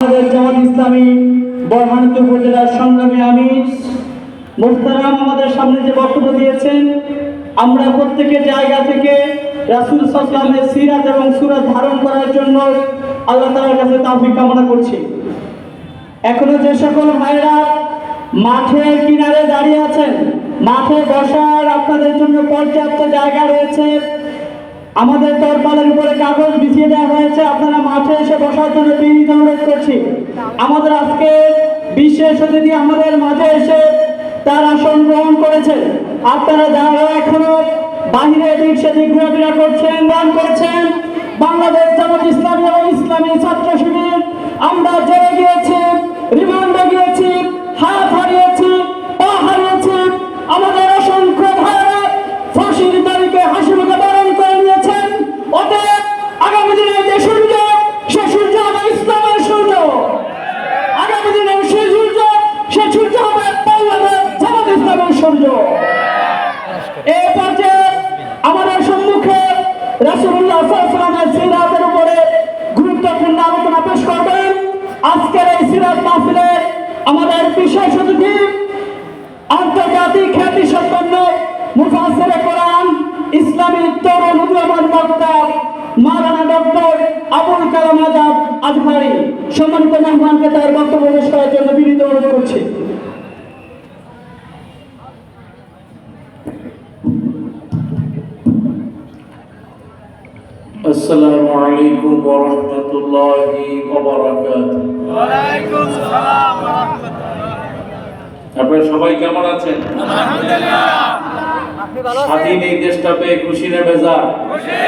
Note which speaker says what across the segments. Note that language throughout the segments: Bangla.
Speaker 1: আমাদের ইসলামী বরহানপুর উপজেলার সংগ্রামী আমির মোস্তারাম আমাদের সামনে যে বক্তব্য দিয়েছেন, আমরা প্রত্যেকের জায়গা থেকে রাসুল সাল্লামের সিরাত এবং সুরাত ধারণ করার জন্য আল্লাহ তালার কাছে তাফিক কামনা করছি। এখনও যে সকল ভাইরা মাঠের কিনারে দাঁড়িয়ে আছেন, মাঠে বসার আপনাদের জন্য পর্যাপ্ত জায়গা রয়েছে। আমাদের তরপালের উপরে কাগজ বিছিয়ে দেওয়া হয়েছে। আপনারা মাঠে এসে বসার জন্য বিনীত অনুরোধ করছি। আমাদের আজকে বিশেষ অতিথি আমাদের মাঝে এসে তার আসন গ্রহণ করেছে। আপনারা যারা এখনও বাহিরে এদিক সেদিক ঘোরাফেরা করছেন, দান করছেন, বাংলাদেশ জামাত ইসলামী ও ইসলামী ছাত্র শিবির, আমরা জেলে গিয়েছি, রিমান্ডে গিয়েছি। সিরাত মাহফিলের আমাদের বিশেষ অতিথি আন্তর্জাতিক খ্যাতি সম্পন্ন মুফাসির কোরআন, ইসলামী তরুণ উদ্যমন বক্তা মারানা ডক্টর আবুল কালাম আজাদ আজহারি। সম্মানিত মেহমানকে তার বক্তব্য পেশ করার জন্য বিনীত অনুরোধ করছি।
Speaker 2: আলাইকুম ওয়া রাহমাতুল্লাহি ওয়া বারাকাতুহু
Speaker 3: ওয়া আলাইকুম সালাম ওয়া
Speaker 2: আপনারা সবাই কেমন আছেন? আলহামদুলিল্লাহ। আপনি ভালো আছেন? স্বাধীন এই দেশটা পেয়ে খুশি না বেজার খুশি।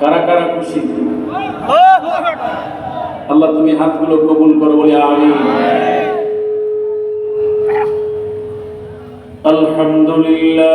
Speaker 2: কারা কারা খুশি? আল্লাহ তুমি হাতগুলো কবুল করো বলে আমিন। আলহামদুলিল্লাহ।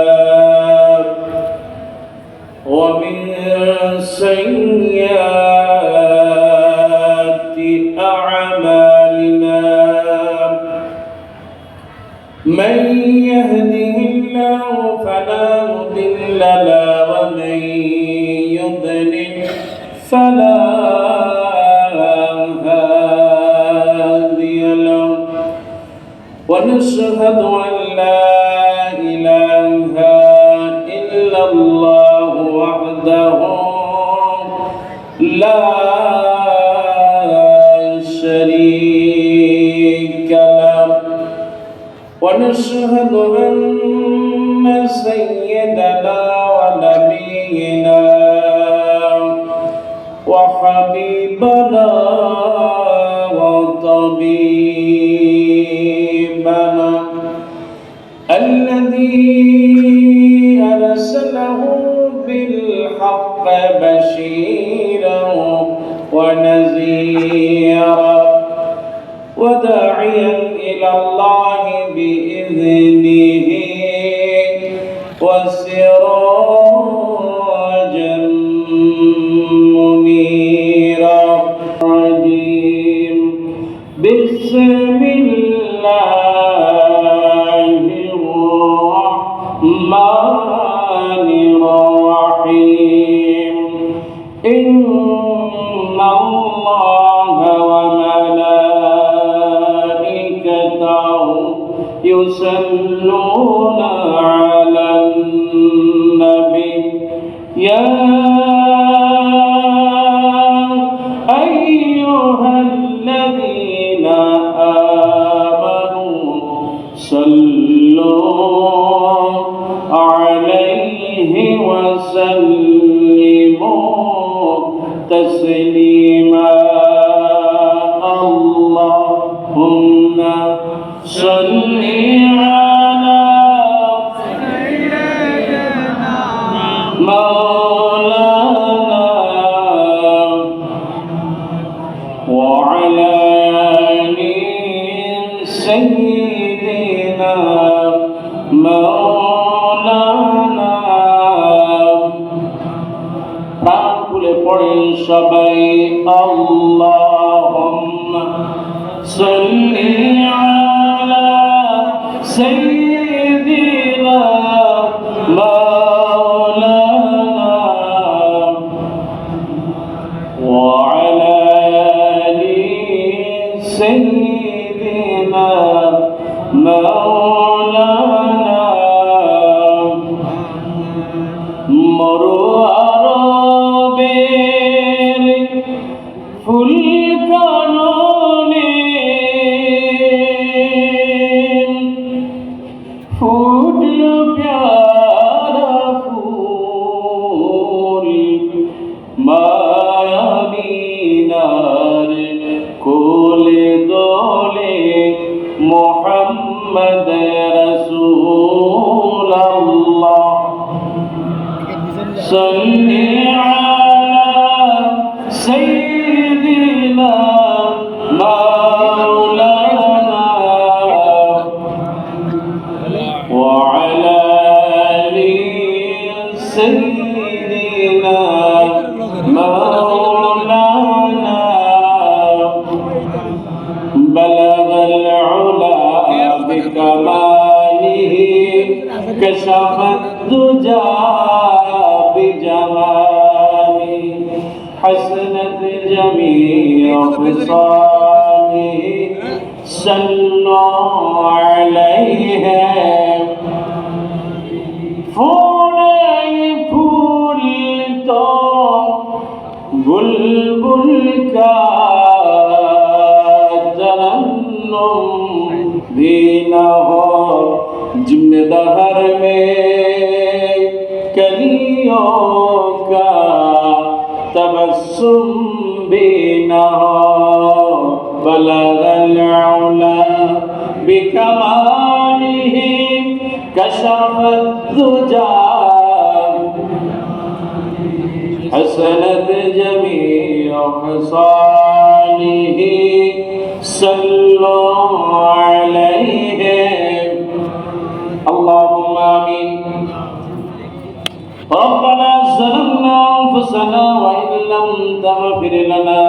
Speaker 2: لا شريك له ونشهد أن سيدنا بإذنه সবাই কাননে سيدنا مولانا जिम्मेदार में कलियों का तबसुम भी न हो बलगला बिकमानी कशफ तुजा हसनत ربنا ظلمنا انفسنا وان لم تغفر لنا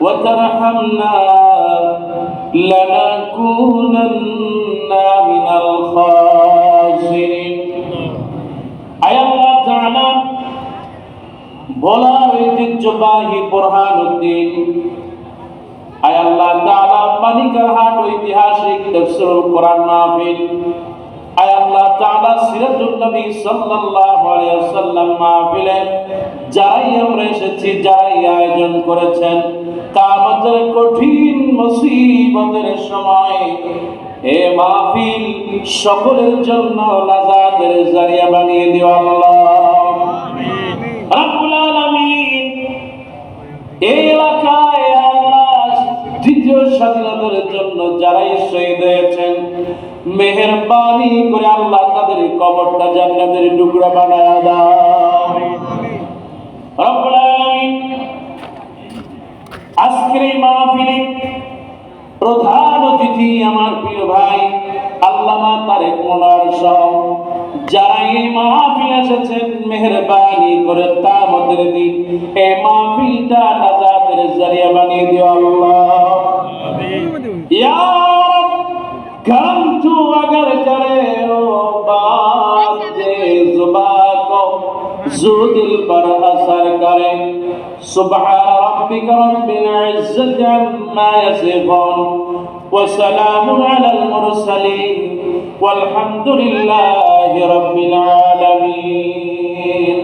Speaker 2: وترحمنا لنكونن من الخاسرين আয় আল্লাহ তাআলা ভোলার ঐতিহ্যবাহী বোরহানুদ্দিন আয় আল্লাহ তাআলা মানিকারহাট ঐতিহাসিক তাফসীরুল কোরআন মাহফিল আয় আল্লাহ তাআলা সিরাজুল নবী সাল্লাল্লাহু আলাইহি ওয়াসাল্লাম মাহফিলে যারাই আমরা এসেছি যারাই আয়োজন করেছেন কামতের কঠিন মুসিবতের সময় হে মাহফিল সকলের জন্য জারিয়া বানিয়ে দিও আল্লাহ। রাব্বুল আলামিন এই দ্বিতীয় স্বাধীনতার জন্য যারাই শহীদ হয়েছেন, মেহেরবানি করে আল্লাহ তাদের কবরটা জান্নাতের টুকরা বানায় দাও। আজকের এই মাহফিলে প্রধান অতিথি আমার প্রিয় ভাই আল্লামা তারেক মনোয়ার সহ যারা এই মাহফিল এসেছেন, মেহরবানি করে তার মধ্যে দিন এই মাহফিলটা জারিয়া বানিয়ে দিও আল্লাহ। জুদিল বারহা সরকারে সুবহান রাব্বিকা রাব্বিল ইজ্জাতি আম্মা ইয়াসিফুন ওয়া সালামুন আলাল মুরসালিন ওয়ালহামদুলিল্লাহি রাব্বিল আলামিন।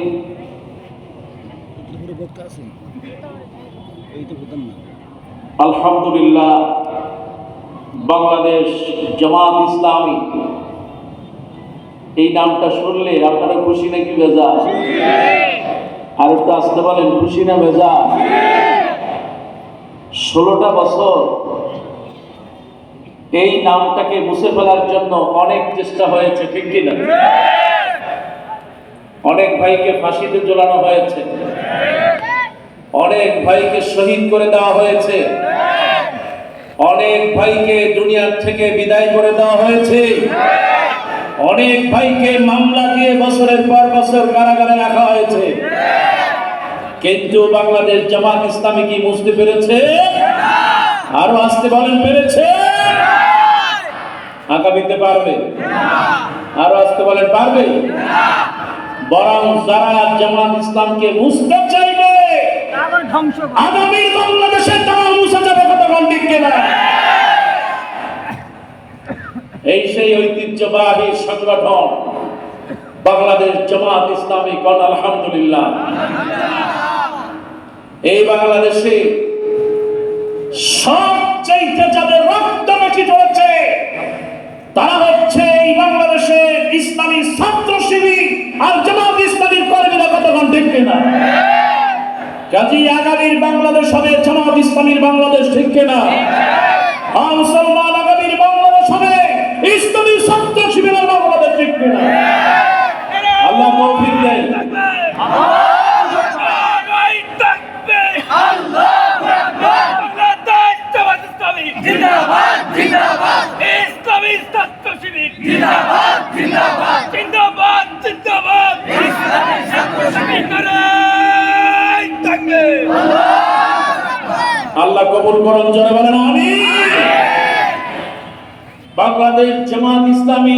Speaker 2: আলহামদুলিল্লাহ বাংলাদেশ জামাত ইসলামী এই নামটা শুনলে আপনারা খুশি নাকি বেজা আর একটু আসতে বলেন, খুশি না বেজা ষোলোটা বছর এই নামটাকে মুছে ফেলার জন্য অনেক চেষ্টা হয়েছে, ঠিক কিনা অনেক ভাইকে ফাঁসিতে ঝোলানো হয়েছে। অনেক ভাইকে শহীদ করে দেওয়া হয়েছে। অনেক ভাইকে দুনিয়ার থেকে বিদায় করে দেওয়া হয়েছে। অনেক ভাইকে মামলা দিয়ে বছরের পর বছর কারাগারে রাখা হয়েছে। কিন্তু বাংলাদেশ জামাত ইসলামী কি বুঝতে পেরেছে? আরও আসতে বলেন পেরেছে? আগামীতে পারবে? আরও আসতে বলেন পারবে? বরং যারা জামাত ইসলামকে মুছতে চাইবে আগামী বাংলাদেশের টাকা মুছে যাবে কতক্ষণ ঠিক কিনা এই সেই ঐতিহ্যবাহী সংগঠন বাংলাদেশ জামাত ইসলামী কন আলহামদুলিল্লাহ। এই বাংলাদেশে সবচাইতে যাদের রক্ত মাখি ধরেছে তারা হচ্ছে এই বাংলাদেশের ইসলামী ছাত্র শিবির আর জামাত ইসলামীর কর্মীরা কতক্ষণ ঠিক কিনা? কাজী আগামীর বাংলাদেশ হবে জামাত ইসলামীর বাংলাদেশ ঠিক কিনা? ঠিক কিনা আল্লাহ তৌফিক দেন।
Speaker 3: জিন্দাবাদ জিন্দাবাদ ইসলামী ছাত্র শিবির জিন্দাবাদ জিন্দাবাদ জিন্দাবাদ জিন্দাবাদ ইসলামী ছাত্র শিবির তাকবীর
Speaker 2: আল্লাহ কবুল করুন বাংলাদেশ জামাত ইসলামী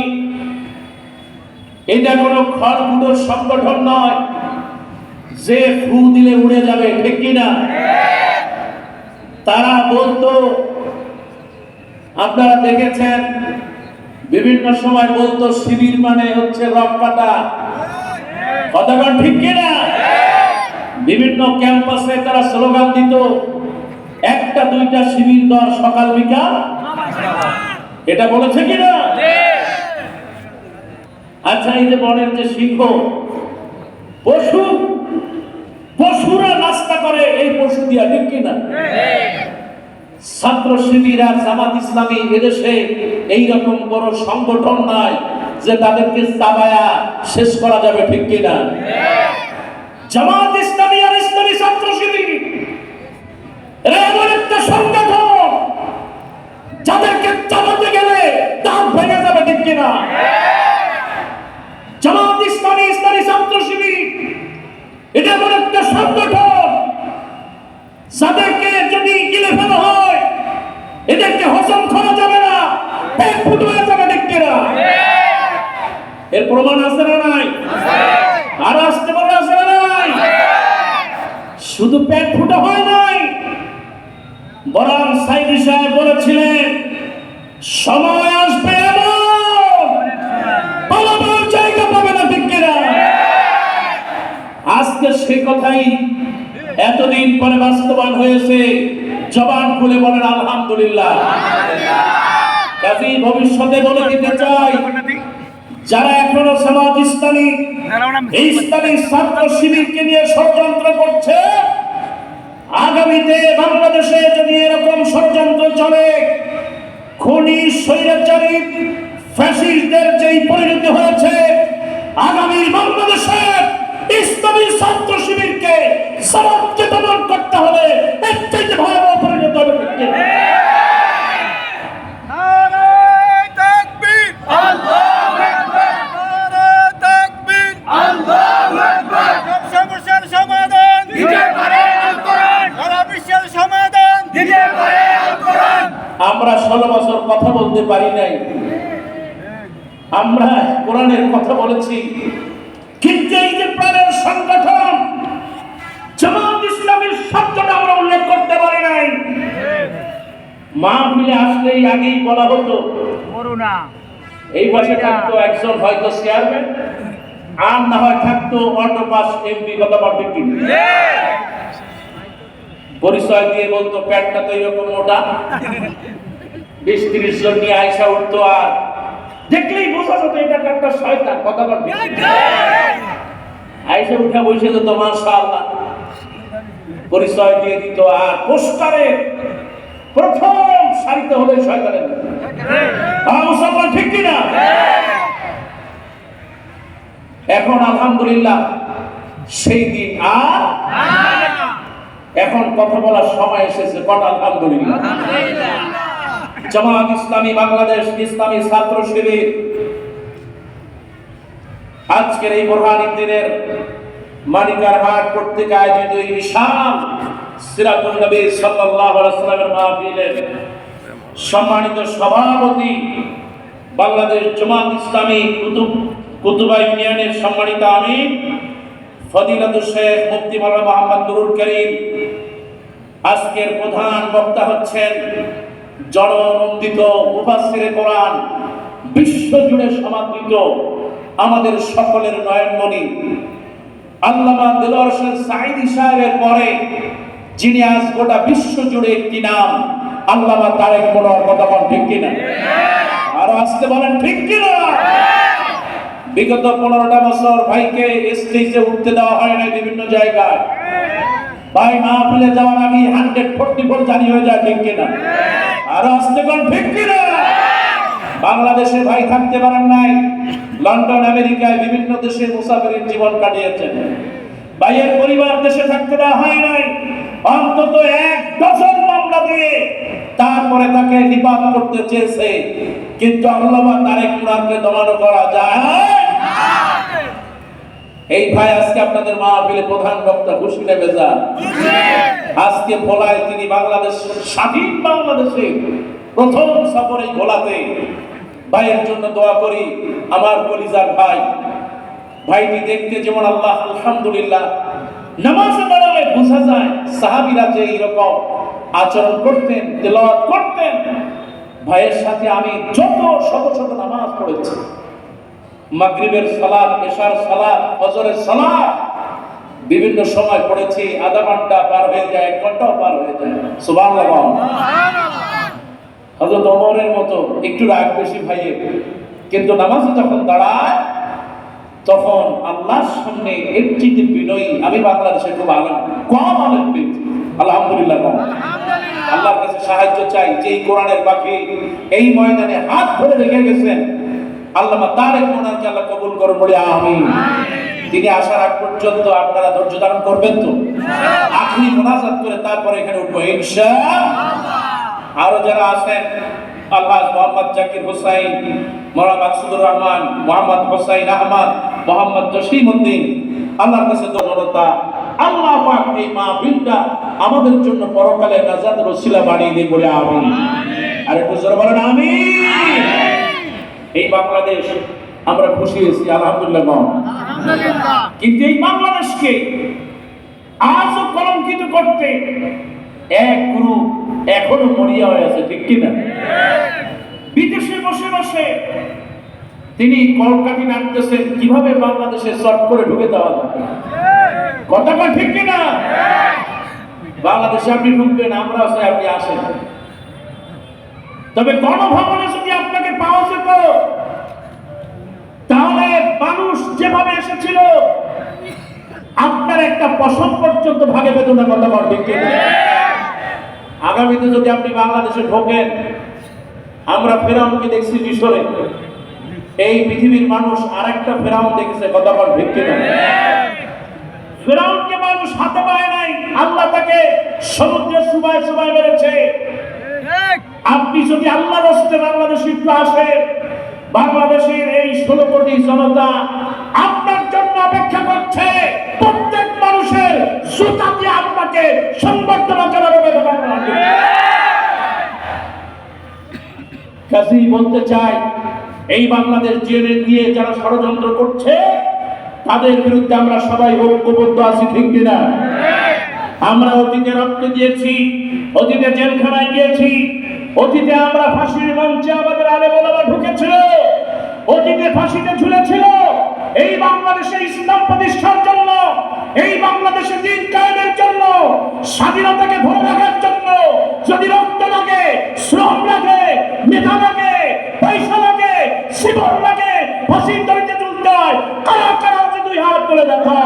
Speaker 2: এটা কোনো খড়গুলোর সংগঠন নয়। যে ফু দিলে উড়ে যাবে ঠিক কিনা তারা বলতো আপনারা দেখেছেন বিভিন্ন সময় বলতো শিবির মানে হচ্ছে রক কাটা কথাটা ঠিক কিনা বিভিন্ন ক্যাম্পাসে তারা স্লোগান দিত একটা দুইটা শিবির দর সকাল বিকাল। এটা বলেছে কিনা আচ্ছা এই যে সিংহ, পশু, পশুরা নাস্তা করে, এই পশু দিয়া ঠিক কিনা? ছাত্র শিবির আর জামাত ইসলামী এদেশে এইরকম বড় সংগঠন নাই যে তাদেরকে চাবায়া শেষ করা যাবে ঠিক কিনা? জামাত ইসলামী আর ইসলামী ছাত্র শিবির এমন একটা সংগঠন যাদেরকে চালাতে গেলে দাঁত ভেঙে যাবে ঠিক কিনা? এটা এমন একটা সংগঠন যদি গিলে ফেলা হয়, এদেরকে হজম করা যাবে না, পেট ফুটো যাবে এর প্রমাণ আছে না নাই? আর আসতে পারে আছে না নাই? শুধু পেট ফুটো হয় নাই। বরং সাইদি সাহেব বলেছিলেন, সময় আসবে কথাই এতদিন পরে বাস্তবায়ন হয়েছে। জবান খুলে বলেন, আলহামদুলিল্লাহ। ভবিষ্যতে বলে দিতে চাই, যারা এখনও সমাজ ইসলামী ইসলামী ছাত্র শিবিরকে নিয়ে ষড়যন্ত্র করছে, আগামীতে বাংলাদেশে যদি এরকম ষড়যন্ত্র চলে, খনি, স্বৈরাচারী, ফ্যাসিস্টদের যেই পরিণতি হয়েছে আগামী বাংলাদেশে ইসলামী ছাত্র শিবিরকে সমাজকে দমন করতে হবে। এর চাইতে ভয়াবহ পরিণত হবে আমরা ষোলো বছর কথা বলতে পারি নাই। আমরা কোরআনের কথা বলেছি কিন্তু এই যে প্রাণের সংগঠন। জামাত ইসলামের শব্দটা আমরা উল্লেখ করতে পারি নাই। মাহফিলে আসলেই আগেই বলা হতো।
Speaker 3: করুণা।
Speaker 2: এই পাশে থাকতো একজন হয়তো চেয়ারম্যান আর না হয় থাকতো অটো পাস এমপি কথা বলতে পরিচয় দিয়ে বলতো প্যান্টটা তো এরকম মোটা। বিশ তিরিশ জন নিয়ে আইসা উঠতো আর। দেখলেই বোঝা যেত এটা একটা শয়তান কথা বলবে আইসা উঠে বসে যেত মাশাআল্লাহ। পরিচয় দিয়ে দিত আর পোস্টারে প্রথম সারিতে হলে শয়তানের হ্যাঁ, মুসলমান ঠিক কিনা? এখন আলহামদুলিল্লাহ সেই দিন আর এখন কথা বলার সময় এসেছে কট আলহামদুলিল্লাহ। জামাত ইসলামী বাংলাদেশ ইসলামী ছাত্র শিবির আজকের এই বোরহান দিনের মানিকার হাট কর্তৃক আয়োজিত এই বিশাল সিরাতুল নবী সাল্লাল্লাহু আলাইহি সাল্লামের মাহফিলের সম্মানিত সভাপতি, বাংলাদেশ জামাত ইসলামী কুতুব, কুতুবা ইউনিয়নের সম্মানিত আমি ফদিলাতুল শেখ মুফতি মাওলানা মোহাম্মদ নুরুল করিম। আজকের প্রধান বক্তা হচ্ছেন জননন্দিত মুফাসসিরে কোরআন, বিশ্বজুড়ে সমাদৃত আমাদের সকলের নয়নমণি। আল্লামা দেলোয়ার হোসেন সাঈদী সাহেবের পরে, যিনি আজ গোটা বিশ্ব জুড়ে একটি নাম, আল্লামা তারেক মনোহর কথা বলেন, ঠিক কিনা? আরও আসতে বলেন, ঠিক কিনা? বিগত পনেরোটা বছর ভাইকে স্টেজে উঠতে দেওয়া হয় না বিভিন্ন জায়গায়। ভাই মাহফিলে যাওয়ার আগে হান্ড্রেড ফোর্টি ফোর জানি হয়ে যায়, ঠিক কিনা? আরও আসতে কোন ঠিক কিনা? বাংলাদেশে ভাই থাকতে পারেন নাই। লন্ডন, আমেরিকায় বিভিন্ন দেশে মুসাফিরের জীবন কাটিয়েছেন। ভাইয়ের পরিবার দেশে থাকতে দেওয়া হয় নাই। অন্তত এক ডজন মামলা দিয়ে তারপরে তাকে নিপাত করতে চেয়েছে। কিন্তু আল্লাহ তারেক মুরাদকে দমানো করা যায় এই ভাই আজকে আপনাদের মাহফিলে প্রধান বক্তা খুশি নেবে যান আজকে ভোলায় তিনি বাংলাদেশ, স্বাধীন বাংলাদেশে প্রথম সফরে ভোলাতে ভাইয়ের জন্য দোয়া করি, আমার কলিজার ভাই। ভাইটি দেখতে যেমন আল্লাহ, আলহামদুলিল্লাহ। নামাজে দাঁড়ালে বোঝা যায় সাহাবিরা যে এইরকম আচরণ করতেন, তেলাওয়াত করতেন। ভাইয়ের সাথে আমি যত শত শত নামাজ পড়েছি। মাগরিবের সালাত, এশার সালাত, ফজরের সালাত, বিভিন্ন সময় পড়েছি, আধা ঘণ্টা পার হয়ে যায়, এক ঘন্টাও পার হয়ে যায়। সুবহানাল্লাহ। হযরত ওমরের মতো একটু রাগ বেশি ভাইয়ের। কিন্তু নামাজে যখন দাঁড়ায়, তখন আল্লাহর সামনে এর চেয়ে বিনয়ী। আমি বাংলাদেশে খুব আলম, কম আলেম পেয়েছি আলহামদুলিল্লাহ আল্লাহর কাছে সাহায্য চাই যে এই কোরআনের পাখি এই ময়দানে হাত ধরে রেখে গেছেন। আল্লামা তারেক মোনারকে আল্লাহ কবুল করুন বলে আমিন। তিনি আসার আগ পর্যন্ত আপনারা ধৈর্য ধারণ করবেন তো? আখরি মোনাজাত করে তারপরে এখানে উঠবো ইনশাআল্লাহ আরও যারা আছেন আল্লাহ মোহাম্মদ জাকির হোসাইন মোহাম্মদ মাকসুদুর রহমান মোহাম্মদ হোসাইন আহমদ মোহাম্মদ জসিম উদ্দিন আল্লাহর কাছে জনতা আল্লাহ পাক এই মাহফিলটা আমাদের জন্য পরকালে নাজাতের ওসিলা বানিয়ে দিন বলে আমিন। আর একটু জোরে বলেন আমিন। এই বাংলাদেশ আমরা খুশি হয়েছি আলহামদুলিল্লাহ। কিন্তু এই বাংলাদেশকে আজও কলঙ্কিত করতে এক গুরু এখনও মরিয়া হয়ে আছে, ঠিক কিনা? বিদেশে বসে বসে তিনি কলকাতি নামতেছেন কীভাবে বাংলাদেশে শর্ট করে ঢুকে দেওয়া যায় কথাটা ঠিক কিনা? বাংলাদেশে আপনি ঢুকবেন, আমরা আছি, আপনি আসেন। তবে গণভবনে যদি আপনাকে পাওয়া যেত, তাহলে মানুষ যেভাবে এসেছিল, আপনার একটা পশম পর্যন্ত ভাগে পেত না কথা বল ঠিক কিনা? আগামীতে যদি আপনি বাংলাদেশে ঢোকেন, আমরা ফেরাউনকে দেখছি মিশরে। এই পৃথিবীর মানুষ আরেকটা ফেরাউন দেখেছে বল ঠিক কিনা? ফেরাউনকে মানুষ হাতে পায় নাই, আল্লাহ তাকে সমুদ্রের সুবায় সুবায় মেরেছে। আপনি যদি আল্লাহ রস্তে বাংলাদেশে একটু আসেন, বাংলাদেশের এই ষোলো কোটি জনতা আপনার জন্য অপেক্ষা করছে। মানুষের আপনাকে সংবর্ধনা জানাবে কাজেই বলতে চাই, এই বাংলাদেশ জেনে নিয়ে যারা ষড়যন্ত্র করছে, তাদের বিরুদ্ধে আমরা সবাই ঐক্যবদ্ধ আছি, ঠিক কিনা? আমরা অতীতে রক্ত দিয়েছি, অতীতে জেলখানায় গিয়েছি, অতীতে আমরা ফাঁসির মঞ্চে আমাদের আলে বলাবা ঢুকেছিল, অতীতে ফাঁসিতে ঝুলেছিল এই বাংলাদেশে ইসলাম প্রতিষ্ঠার জন্য, এই বাংলাদেশে দিন কায়েমের জন্য, স্বাধীনতাকে ধরে রাখার জন্য যদি রক্ত লাগে, শ্রম লাগে মেধা লাগে, পয়সা লাগে জীবন লাগে, ফাঁসির দড়িতে তুলতে হয়, কারা কারা দুই হাত তুলে দেখা